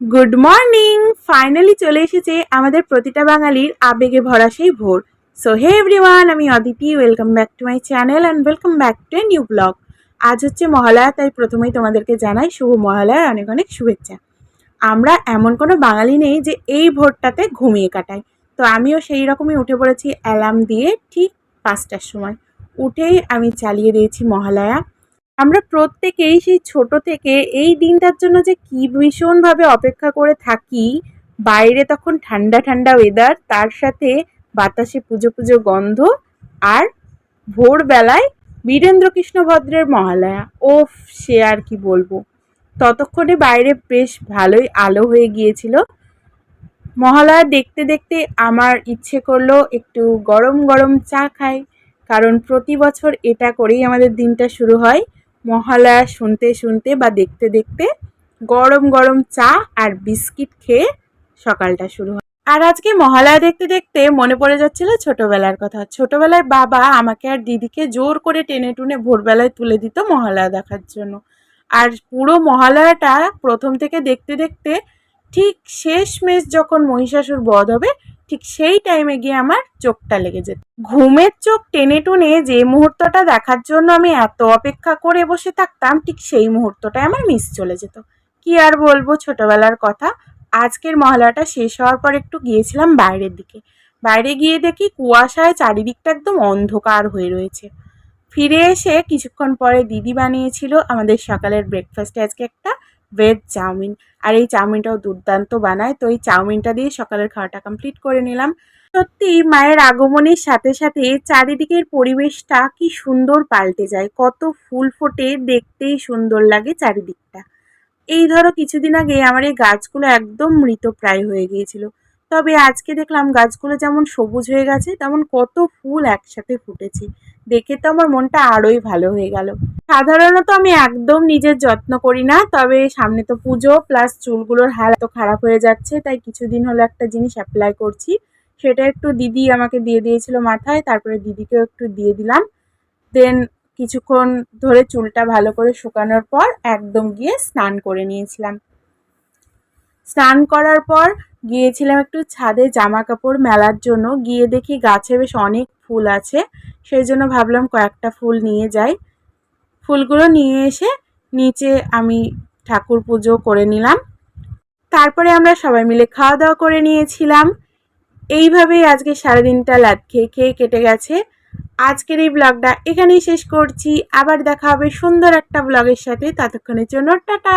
Good morning finally চলে এসেছে আমাদের প্রতিটা বাঙালির আবেগে ভরা সেই ভোর। সো হে এভরিওয়ান আমি Aditi welcome back to my channel and welcome back to a new blog আজ হচ্ছে মহালয়া, তাই প্রথমেই তোমাদেরকে জানাই শুভ মহালয়ার অনেক অনেক শুভেচ্ছা। আমরা এমন কোনো বাঙালি নেই যে এই ভোরটাতে ঘুমিয়ে কাটাই। তো আমিও সেই রকমই উঠে পড়েছি অ্যালার্ম দিয়ে ঠিক পাঁচটার সময়। উঠেই আমি চালিয়ে দিয়েছি মহালয়া। আমরা প্রত্যেকেই সেই ছোট থেকে এই দিনটার জন্য যে কি ভীষণভাবে অপেক্ষা করে থাকি, বাইরে তখন ঠান্ডা ঠান্ডা ওয়েদার তার সাথে বাতাসে পুজো পুজো গন্ধ আর ভোরবেলায় বীরেন্দ্রকৃষ্ণ ভদ্রের মহালয়া। ওফ, সে আর কি বলব। ততক্ষণে বাইরে বেশ ভালোই আলো হয়ে গিয়েছিল। মহালয়া দেখতে দেখতে আমার ইচ্ছে করল একটু গরম গরম চা খাই, কারণ প্রতি বছর এটা করেই আমাদের দিনটা শুরু হয়। মহালয়া শুনতে শুনতে বা দেখতে দেখতে গরম গরম চা আর বিস্কিট খেয়ে সকালটা শুরু হয়। আর আজকে মহালয়া দেখতে দেখতে মনে পড়ে যাচ্ছিল ছোটবেলার কথা। ছোটবেলায় বাবা আমাকে আর দিদিকে জোর করে টেনে টুনে ভোরবেলায় তুলে দিত মহালয়া দেখার জন্য। আর পুরো মহালয়াটা প্রথম থেকে দেখতে দেখতে ঠিক শেষ মেশ যখন মহিষাসুর বধ হবে ঠিক সেই টাইমে গিয়ে আমার চোখটা লেগে যেত। ঘুমের চোখ টেনে টুনে যে মুহূর্তটা দেখার জন্য আমি এত অপেক্ষা করে বসে থাকতাম, ঠিক সেই মুহূর্তটায় আমার মিস চলে যেত। কি আর বলব ছোটবেলার কথা। আজকের মহলাটা শেষ হওয়ার পর একটু গিয়েছিলাম বাইরের দিকে। বাইরে গিয়ে দেখি কুয়াশায় চারিদিকটা একদম অন্ধকার হয়ে রয়েছে। ফিরে এসে কিছুক্ষণ পরে দিদি বানিয়েছিল আমাদের সকালের ব্রেকফাস্টে আজকে একটা ভেজ চাউমিন আর এই চাউমিনটাও দুর্দান্ত বানায়। তো এই চাউমিনটা দিয়ে সকালের খাওয়াটা কমপ্লিট করে নিলাম। সত্যি, মায়ের আগমনের সাথে সাথে চারিদিকের পরিবেশটা কি সুন্দর পাল্টে যায়। কত ফুল ফোটে, দেখতেই সুন্দর লাগে চারিদিকটা। এই ধরো কিছুদিন আগে আমার এই গাছগুলো একদম মৃতপ্রায় হয়ে গিয়েছিল। তবে আজকে দেখলাম গাছগুলো যেমন সবুজ হয়ে গেছে, তেমন কত ফুল একসাথে ফুটেছে। দেখে তো আমার মনটা আরোই ভালো হয়ে গেল। সাধারণত আমি একদম নিজের যত্ন করি না, তবে সামনে তো পুজো প্লাস চুলগুলোর হাল এত খারাপ হয়ে যাচ্ছে, তাই কিছুদিন হলো একটা জিনিস অ্যাপ্লাই করছি। সেটা একটু দিদি আমাকে দিয়ে দিয়েছিল মাথায়, তারপরে দিদিকেও একটু দিয়ে দিলাম। দেন কিছুক্ষণ ধরে চুলটা ভালো করে শুকানোর পর একদম গিয়ে স্নান করে নিয়েছিলাম। স্নান করার পর গিয়েছিলাম একটু ছাদে জামা কাপড় মেলার জন্য, গিয়ে দেখি গাছে বেশ অনেক ফুল আছে। সেই জন্য ভাবলাম কয়েকটা ফুল নিয়ে যাই। ফুলগুলো নিয়ে এসে নিচে আমি ঠাকুর পুজো করে নিলাম। তারপরে আমরা সবাই মিলে খাওয়া দাওয়া করে নিয়েছিলাম। এইভাবেই আজকে সারাদিনটা লাদ খেয়ে খেয়ে কেটে গেছে। আজকের এই ব্লগটা এখানেই শেষ করছি। আবার দেখা হবে সুন্দর একটা ব্লগের সাথে। ততক্ষণের জন্য টাটা!